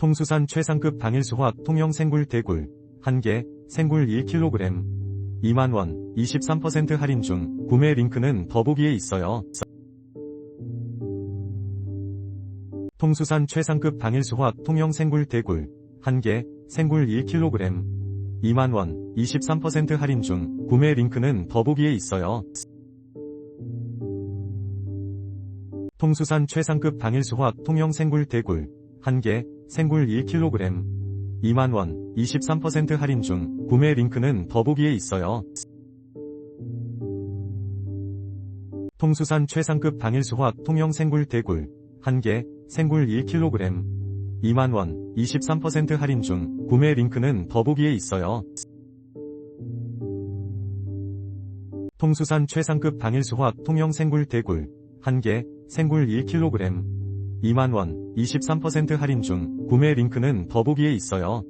통수산 최상급 당일 수확 통영 생굴 대굴 1개 생굴 1kg 2만원 23% 할인 중 구매 링크는 더보기에 있어요. 통수산 최상급 당일 수확 통영 생굴 대굴 1개 생굴 1kg 2만원 23% 할인 중 구매 링크는 더보기에 있어요. 통수산 최상급 당일 수확 통영 생굴 대굴 1개 생굴 1kg 2만원 23% 할인 중 구매 링크는 더보기에 있어요. 통수산 최상급 당일 수확 통영 생굴 대굴. 1개 생굴 1kg 2만원 23% 할인 중 구매 링크는 더보기에 있어요. 통수산 최상급 당일 수확 통영 생굴 대굴. 1개 생굴 1kg 2만원 23% 할인 중 구매 링크는 더보기에 있어요.